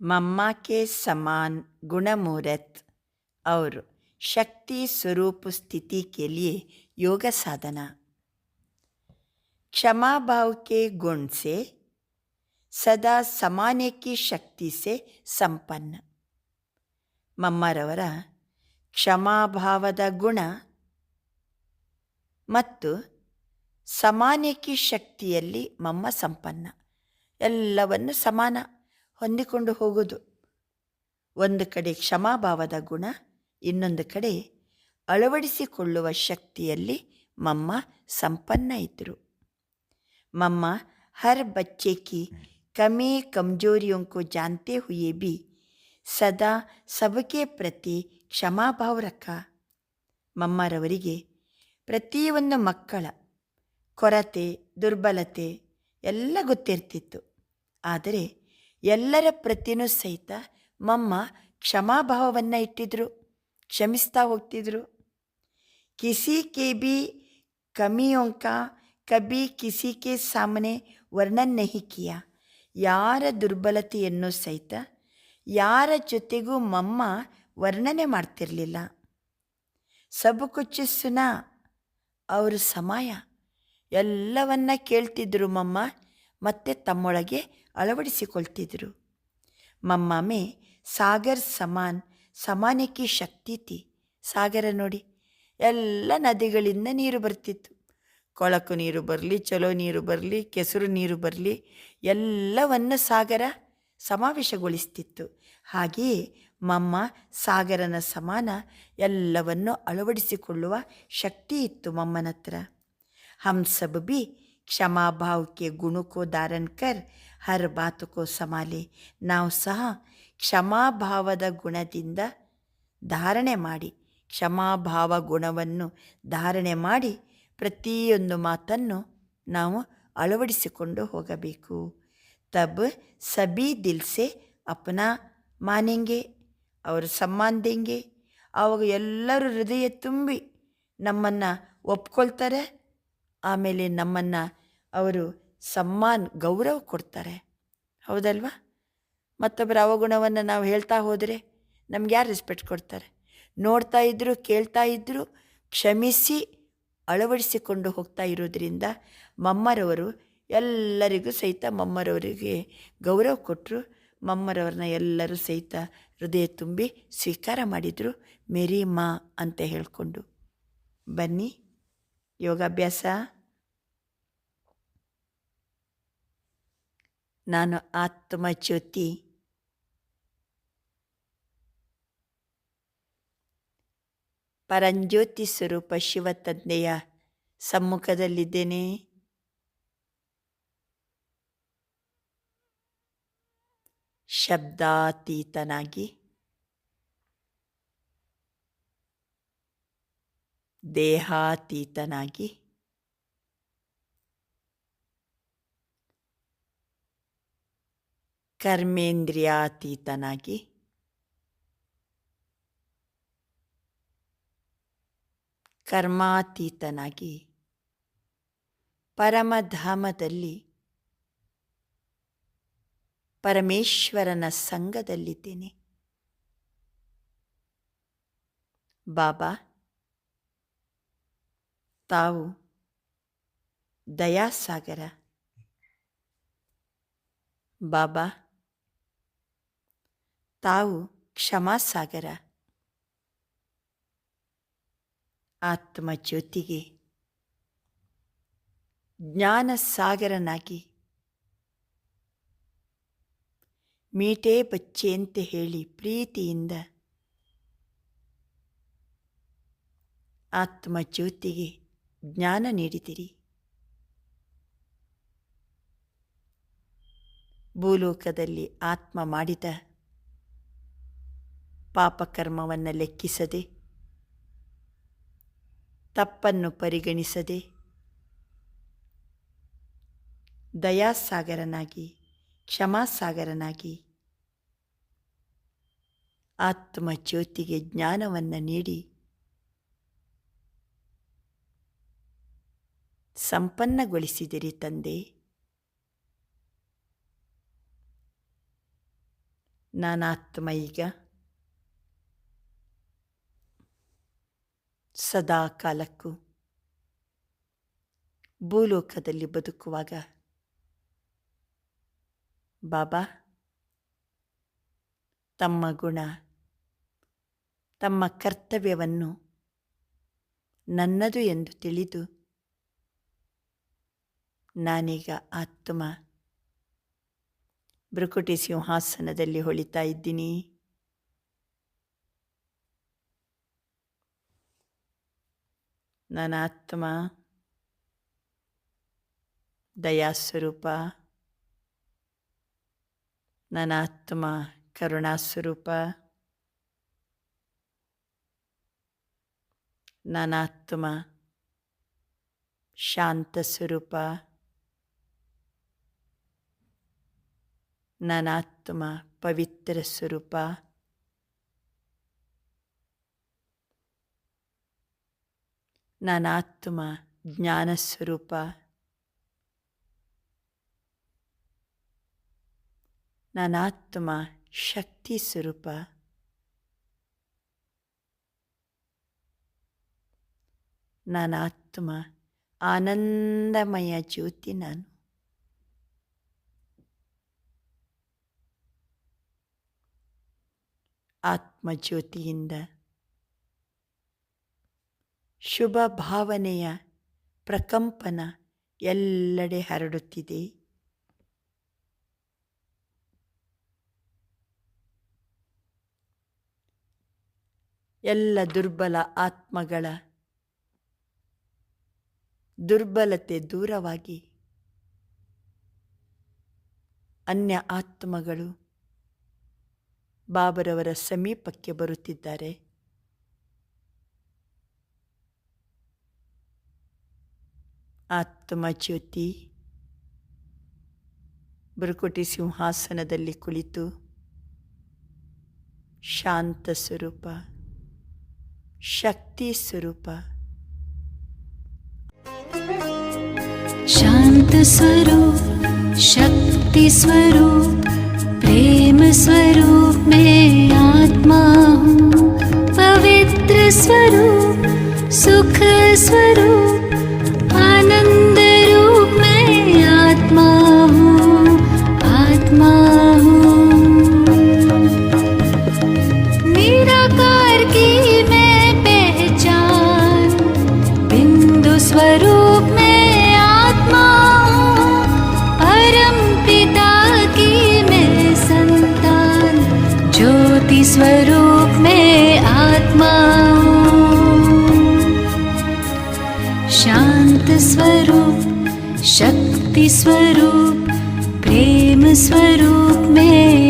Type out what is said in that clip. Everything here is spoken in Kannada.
मम्मा के समान गुणमूर्त और शक्ति स्वरूप स्थिति के लिए योग साधना क्षमा भाव के गुण से सदा समाने की शक्ति से ಸಂಪನ್ನ ಮಮ್ಮರವರ ಕ್ಷಮಾಭಾವದ ಗುಣ ಮತ್ತು ಸಮಾನಕಿ ಶಕ್ತಿಯಲ್ಲಿ ಮಮ್ಮ ಸಂಪನ್ನ ಎಲ್ಲವನ್ನು ಸಮಾನ ಹೊಂದಿಕೊಂಡು ಹೋಗೋದು. ಒಂದು ಕಡೆ ಕ್ಷಮಾಭಾವದ ಗುಣ, ಇನ್ನೊಂದು ಕಡೆ ಅಳವಡಿಸಿಕೊಳ್ಳುವ ಶಕ್ತಿಯಲ್ಲಿ ಮಮ್ಮ ಸಂಪನ್ನ ಇದ್ದರು ಮಮ್ಮ ಹರ್ ಬಚ್ಚೆ ಕಿ ಕಮಿ ಕಮಜೋರಿಯೋ ಜಾಂತೆ ಹುಯೇ ಬಿ ಸದಾ ಸಬಕೆ ಪ್ರತಿ ಕ್ಷಮಾಭಾವ ರಕ್ಕ ಮಮ್ಮರವರಿಗೆ ಪ್ರತಿಯೊಂದು ಮಕ್ಕಳ ಕೊರತೆ, ದುರ್ಬಲತೆ ಎಲ್ಲ ಗೊತ್ತಿರ್ತಿತ್ತು. ಆದರೆ ಎಲ್ಲರ ಪ್ರತಿನೂ ಸಹಿತ ಮಮ್ಮ ಕ್ಷಮಾಭಾವವನ್ನು ಇಟ್ಟಿದ್ರು, ಕ್ಷಮಿಸ್ತಾ ಹೋಗ್ತಿದ್ರು. ಕಿಸಿ ಕೆ ಬಿ ಕಮಿಯೊಂಕ ಕಬಿ ಕಿಸಿ ಕೆ ಸಾಮನೆ ವರ್ಣನ್ ನಹಿ ಕಿಯ. ಯಾರ ದುರ್ಬಲತೆಯನ್ನು ಸಹಿತ ಯಾರ ಜೊತೆಗೂ ಮಮ್ಮ ವರ್ಣನೆ ಮಾಡ್ತಿರಲಿಲ್ಲ. ಸಬು ಅವರು ಸಮಯ, ಎಲ್ಲವನ್ನ ಕೇಳ್ತಿದ್ರು ಮಮ್ಮ. ಮತ್ತೆ ತಮ್ಮೊಳಗೆ ಅಳವಡಿಸಿಕೊಳ್ತಿದ್ರು. ಮಮ್ಮಾಮೆ, ಸಾಗರ್ ಸಮಾನ್, ಸಮಾನಕ್ಕೆ ಶಕ್ತಿ ತಿ. ಸಾಗರ ನೋಡಿ, ಎಲ್ಲ ನದಿಗಳಿಂದ ನೀರು ಬರ್ತಿತ್ತು. ಕೊಳಕು ನೀರು ಬರಲಿ, ಚಲೋ ನೀರು ಬರಲಿ, ಕೆಸರು ನೀರು ಬರಲಿ, ಎಲ್ಲವನ್ನು ಸಾಗರ ಸಮಾವೇಶಗೊಳಿಸ್ತಿತ್ತು. ಹಾಗೆಯೇ ಮಮ್ಮ, ಸಾಗರನ ಸಮಾನ ಎಲ್ಲವನ್ನು ಅಳವಡಿಸಿಕೊಳ್ಳುವ ಶಕ್ತಿ ಇತ್ತು ಮಮ್ಮನ ಹತ್ರ ಹಮ್ ಭಾವಕ್ಕೆ ಬಿ ಕ್ಷಮಾಭಾವಕ್ಕೆ कर हर ಕರ್ ಹರ್ ಬಾತುಕೋ ಸಮಾಲೆ. ನಾವು ಸಹ ಕ್ಷಮಾಭಾವದ ಗುಣದಿಂದ ಧಾರಣೆ ಮಾಡಿ, ಕ್ಷಮಾಭಾವ ಗುಣವನ್ನು ಧಾರಣೆ ಮಾಡಿ ಪ್ರತಿಯೊಂದು ಮಾತನ್ನು ನಾವು ಅಳವಡಿಸಿಕೊಂಡು ಹೋಗಬೇಕು. ತಬ್ ಸಬಿ ದಿಲ್ಸೆ ಅಪನ ಮಾನೆಂಗೆ, ಅವರು ಸಮ್ಮಾನ್ದೆಂಗೆ ಅವಾಗ ಎಲ್ಲರೂ ಹೃದಯ ತುಂಬಿ ನಮ್ಮನ್ನು ಒಪ್ಕೊಳ್ತಾರೆ. ಆಮೇಲೆ ನಮ್ಮನ್ನು ಅವರು ಸಮ್ಮಾನ್, ಗೌರವ ಕೊಡ್ತಾರೆ. ಹೌದಲ್ವಾ? ಮತ್ತೊಬ್ಬರ ಅವಗುಣವನ್ನು ನಾವು ಹೇಳ್ತಾ ಹೋದರೆ ನಮ್ಗೆ ಯಾರು ರೆಸ್ಪೆಕ್ಟ್ ಕೊಡ್ತಾರೆ? ನೋಡ್ತಾ ಇದ್ದರು ಕೇಳ್ತಾ ಇದ್ದರು ಕ್ಷಮಿಸಿ ಅಳವಡಿಸಿಕೊಂಡು ಹೋಗ್ತಾ ಇರೋದರಿಂದ ಮಮ್ಮರವರು ಎಲ್ಲರಿಗೂ ಸಹಿತ ಮಮ್ಮರವರಿಗೆ ಗೌರವ ಕೊಟ್ಟರು ಮಮ್ಮರವ್ರನ್ನ ಎಲ್ಲರೂ ಸಹಿತ ಹೃದಯ ತುಂಬಿ ಸ್ವೀಕಾರ ಮಾಡಿದರು. ಮೇರಿ ಮಾ ಅಂತ ಹೇಳಿಕೊಂಡು ಬನ್ನಿ. ಯೋಗಾಭ್ಯಾಸ ನಾನು ಆತ್ಮಜ್ಯೋತಿ. ಪರಂಜ್ಯೋತಿ ಸ್ವರೂಪ ಶಿವ ತಂದೆಯ ಸಮ್ಮುಖದಲ್ಲಿದ್ದೇನೆ. ಶಬ್ದಾತೀತನಾಗಿ ದೇಹಾತೀತನಾಗಿ. ಕರ್ಮೇಂದ್ರಿಯಾತೀತನಾಗಿ. ಕರ್ಮಾತೀತನಾಗಿ. ಪರಮಧಾಮದಲ್ಲಿ. ಪರಮೇಶ್ವರನ ಸಂಘದಲ್ಲಿದ್ದೇನೆ. ಬಾಬಾ ತಾವು ದಯಾಸಾಗರ. ಬಾಬಾ ತಾವು ಕ್ಷಮಾಸಾಗರ. ಜ್ಞಾನ ಸಾಗರನಾಗಿ ಮೀಟೇ ಬಚ್ಚೆ ಅಂತ ಹೇಳಿ ಪ್ರೀತಿಯಿಂದ ಆತ್ಮಜ್ಯೋತಿಗೆ ಜ್ಞಾನ ನೀಡಿದಿರಿ. ಭೂಲೋಕದಲ್ಲಿ ಆತ್ಮ ಮಾಡಿದ ಪಾಪಕರ್ಮವನ್ನು ಲೆಕ್ಕಿಸದೆ ತಪ್ಪನ್ನು ಪರಿಗಣಿಸದೆ ದಯಾಸಾಗರನಾಗಿ ಕ್ಷಮಾಸಾಗರನಾಗಿ ಆತ್ಮಜ್ಯೋತಿಗೆ ಜ್ಞಾನವನ್ನು ನೀಡಿ ಸಂಪನ್ನಗೊಳಿಸಿದಿರಿ ತಂದೆ. ನಾನಾತ್ಮ ಈಗ ಸದಾ ಕಾಲಕ್ಕೂ ಭೂಲೋಕದಲ್ಲಿ ಬದುಕುವಾಗ ಬಾಬಾ, ತಮ್ಮ ಗುಣ, ತಮ್ಮ ಕರ್ತವ್ಯವನ್ನು ನನ್ನದು ಎಂದು ತಿಳಿದು ನಾನೀಗ ಆತ್ಮ ಬ್ರುಕುಟಿ ಸಿಂಹಾಸನದಲ್ಲಿ ಹೊಳಿತಾ ಇದ್ದೀನಿ. ನನ್ನ ಆತ್ಮ ದಯಾಸ್ವರೂಪ. ನನ್ನ ಆತ್ಮ ಕರುಣಾಸ್ವರೂಪ. ನನ್ನ ಆತ್ಮ ಶಾಂತ ಸ್ವರೂಪ ನನ್ನ ಆತ್ಮ ಪವಿತ್ರ ಸ್ವರೂಪ. ನನಾತ್ಮ ಜ್ಞಾನ ಸ್ವರೂಪ. ನನ್ನ ಆತ್ಮ ಶಕ್ತಿ ಸ್ವರೂಪ. ನನಾತ್ಮ ಆನಂದಮಯ ಜ್ಯೋತಿ ನಾನು. ಆತ್ಮಜ್ಯೋತಿಯಿಂದ ಶುಭ ಭಾವನೆಯ ಪ್ರಕಂಪನ ಎಲ್ಲೆಡೆ ಹರಡುತ್ತಿದೆ. ಎಲ್ಲ ದುರ್ಬಲ ಆತ್ಮಗಳ ದುರ್ಬಲತೆ ದೂರವಾಗಿ ಅನ್ಯ ಆತ್ಮಗಳು ಬಾಬರವರ ಸಮೀಪಕ್ಕೆ ಬರುತ್ತಿದ್ದಾರೆ. ಆತ್ಮ ಜ್ಯೋತಿ ಬುರುಕುಟಿ ಸಿಂಹಾಸನದಲ್ಲಿ ಕುಳಿತು ಶಾಂತ ಸ್ವರೂಪ, ಶಕ್ತಿ ಸ್ವರೂಪ. ಶಾಂತ ಸ್ವರೂಪ, ಶಕ್ತಿ ಸ್ವರೂಪ. प्रेम स्वरूप में आत्मा हूँ। पवित्र स्वरूप, सुख स्वरूप, आनंद रूप में आत्मा हूँ। आत्मा हूँ। निराकार की मैं पहचान, बिंदु स्वरूप शान्तस्वरूप शक्तिस्वरूप प्रेमस्वरूप मे।